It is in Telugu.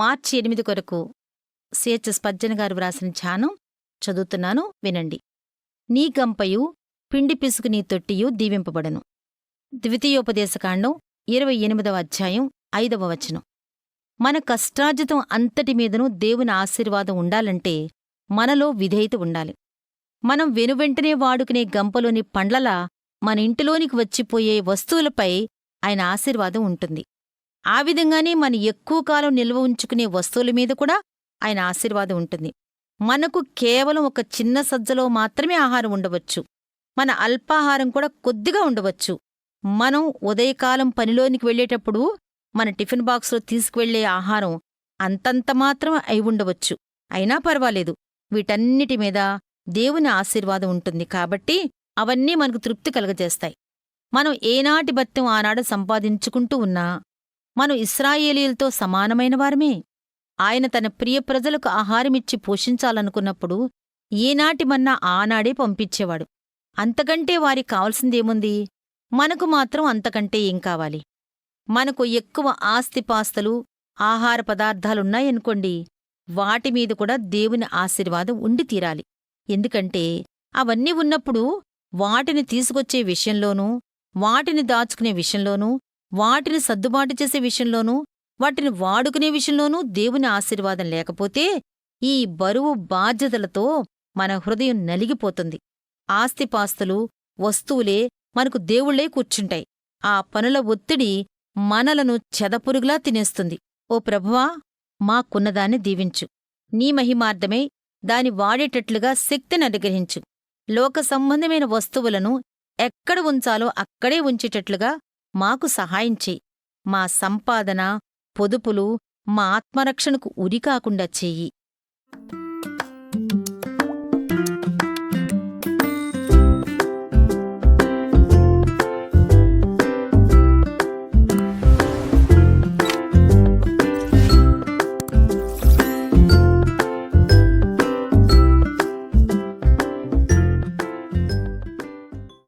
మార్చి ఎనిమిది కొరకు సిహెచ్ఎస్ గారు వ్రాసిన ధ్యానం చదువుతున్నాను వినండి. నీ గంపయు పిండి పిసుకు నీ తొట్టియు దీవింపబడను. ద్వితీయోపదేశకాండం ఇరవై ఎనిమిదవ అధ్యాయం ఐదవ వచనం. మన కష్టార్జితం అంతటి మీదను దేవుని ఆశీర్వాదం ఉండాలంటే మనలో విధేయత ఉండాలి. మనం వెనువెంటనే వాడుకునే గంపలోని పండ్లలా మన ఇంటిలోనికి వచ్చిపోయే వస్తువులపై ఆయన ఆశీర్వాదం ఉంటుంది. ఆ విధంగానే మన ఎక్కువ కాలం నిల్వ ఉంచుకునే వస్తువుల మీద కూడా ఆయన ఆశీర్వాదం ఉంటుంది. మనకు కేవలం ఒక చిన్న సజ్జలో మాత్రమే ఆహారం ఉండవచ్చు. మన అల్పాహారం కూడా కొద్దిగా ఉండవచ్చు. మనం ఉదయకాలం పనిలోనికి వెళ్ళేటప్పుడు మన టిఫిన్ బాక్స్లో తీసుకువెళ్ళే ఆహారం అంతంత మాత్రం అయి ఉండవచ్చు. అయినా పర్వాలేదు. వీటన్నిటి మీద దేవుని ఆశీర్వాదం ఉంటుంది కాబట్టి అవన్నీ మనకు తృప్తి కలగజేస్తాయి. మనం ఏనాటి బత్యం ఆనాడు సంపాదించుకుంటూ ఉన్నా మనం ఇస్రాయేలీలతో సమానమైన వారమే. ఆయన తన ప్రియ ప్రజలకు ఆహారమిచ్చి పోషించాలనుకున్నప్పుడు ఏనాటి మన్నా ఆనాడే పంపించేవాడు. అంతకంటే వారికి కావలసిందేముంది? మనకు మాత్రం అంతకంటే ఏం కావాలి? మనకు ఎక్కువ ఆస్తిపాస్తులు ఆహార పదార్థాలున్నాయనుకోండి వాటి మీద కూడా దేవుని ఆశీర్వాదం ఉండి తీరాలి. ఎందుకంటే అవన్నీ ఉన్నప్పుడు వాటిని తీసుకొచ్చే విషయంలోనూ వాటిని దాచుకునే విషయంలోనూ వాటిని సర్దుబాటు చేసే విషయంలోనూ వాటిని వాడుకునే విషయంలోనూ దేవుని ఆశీర్వాదం లేకపోతే ఈ బరువు బాధ్యతలతో మన హృదయం నలిగిపోతుంది. ఆస్తిపాస్తులు వస్తువులే మనకు దేవుళ్ళే కూర్చుంటాయి. ఆ పనుల ఒత్తిడి మనలను చెదపురుగులా తినేస్తుంది. ఓ ప్రభువా మాకున్నదాన్ని దీవించు. నీ మహిమార్థమై దాని వాడేటట్లుగా శక్తిని అనుగ్రహించు. లోక సంబంధమైన వస్తువులను ఎక్కడ ఉంచాలో అక్కడే ఉంచేటట్లుగా మాకు సహాయం చెయ్యి మా సంపాదన పొదుపులు మా ఆత్మరక్షణకు ఉరికాకుండా చెయ్యి